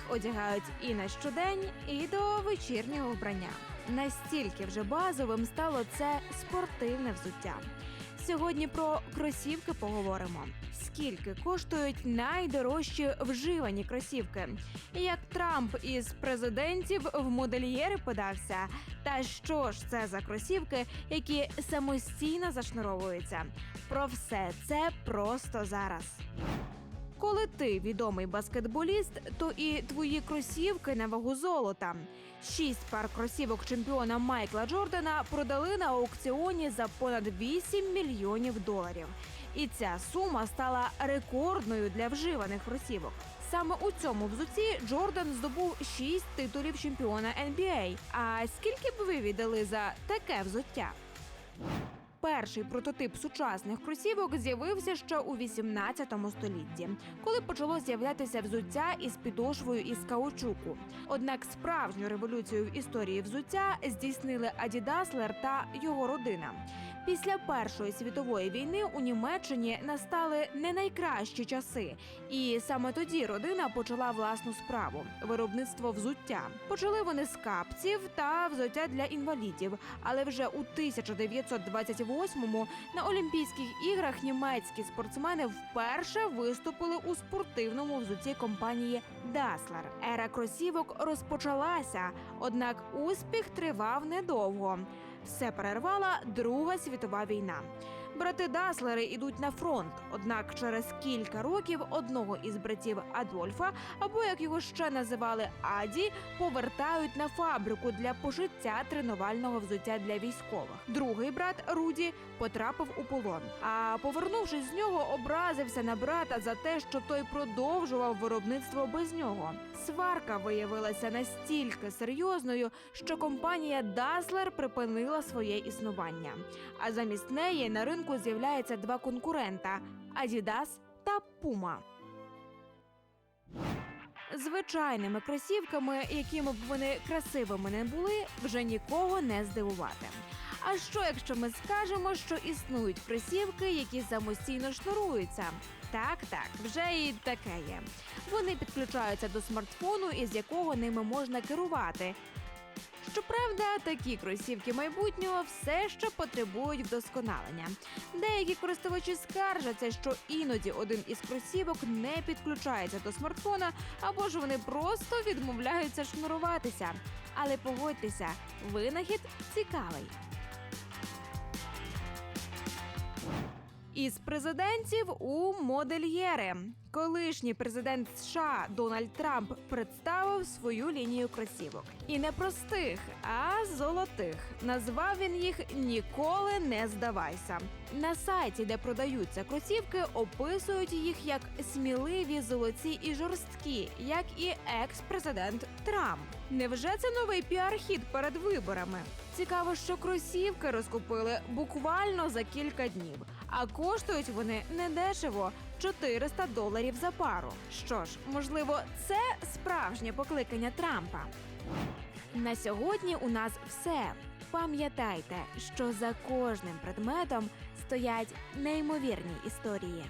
Їх одягають і на щодень, і до вечірнього вбрання. Настільки вже базовим стало це спортивне взуття. Сьогодні про кросівки поговоримо. Скільки коштують найдорожчі вживані кросівки? Як Трамп із президентів в модельєри подався? Та що ж це за кросівки, які самостійно зашнуровуються? Про все це просто зараз. Коли ти відомий баскетболіст, то і твої кросівки на вагу золота. Шість пар кросівок чемпіона Майкла Джордана продали на аукціоні за понад 8 мільйонів доларів. І ця сума стала рекордною для вживаних кросівок. Саме у цьому взуці Джордан здобув шість титулів чемпіона NBA. А скільки б ви віддали за таке взуття? Перший прототип сучасних кросівок з'явився ще у 18 столітті, коли почало з'являтися взуття із підошвою із каучуку. Однак справжню революцію в історії взуття здійснили Адідаслер та його родина. Після Першої світової війни у Німеччині настали не найкращі часи, і саме тоді родина почала власну справу виробництво взуття. Почали вони з капців та взуття для інвалідів. Але вже у 1928-му на Олімпійських іграх німецькі спортсмени вперше виступили у спортивному взутті компанії Даслер. Ера кросівок розпочалася, однак успіх тривав недовго. Все перервала Друга світова війна. Брати Даслери йдуть на фронт. Однак через кілька років одного із братів Адольфа, або як його ще називали Аді, повертають на фабрику для пошиття тренувального взуття для військових. Другий брат Руді потрапив у полон. А повернувшись з нього, образився на брата за те, що той продовжував виробництво без нього. Сварка виявилася настільки серйозною, що компанія Даслер припинила своє існування. А замість неї на ринку з'являється два конкурента Adidas та Puma. Звичайними кросівками, якими б вони красивими не були, вже нікого не здивувати. А що, якщо ми скажемо, що існують кросівки, які самостійно шнуруються? Так, так, вже і таке є. Вони підключаються до смартфону, із якого ними можна керувати. Щоправда, такі кросівки майбутнього все ще потребують вдосконалення. Деякі користувачі скаржаться, що іноді один із кросівок не підключається до смартфона, або ж вони просто відмовляються шнуруватися. Але погодьтеся, винахід цікавий. Із президентів у модельєри. Колишній президент США Дональд Трамп представив свою лінію кросівок. І не простих, а золотих. Назвав він їх Ніколи не здавайся. На сайті, де продаються кросівки, описують їх як сміливі, золоті і жорсткі, як і екс-президент Трамп. Невже це новий піар-хід перед виборами? Цікаво, що кросівки розкупили буквально за кілька днів, а коштують вони недешево 400 доларів за пару. Що ж, можливо, це справжнє покликання Трампа. На сьогодні у нас все. Пам'ятайте, що за кожним предметом стоять неймовірні історії.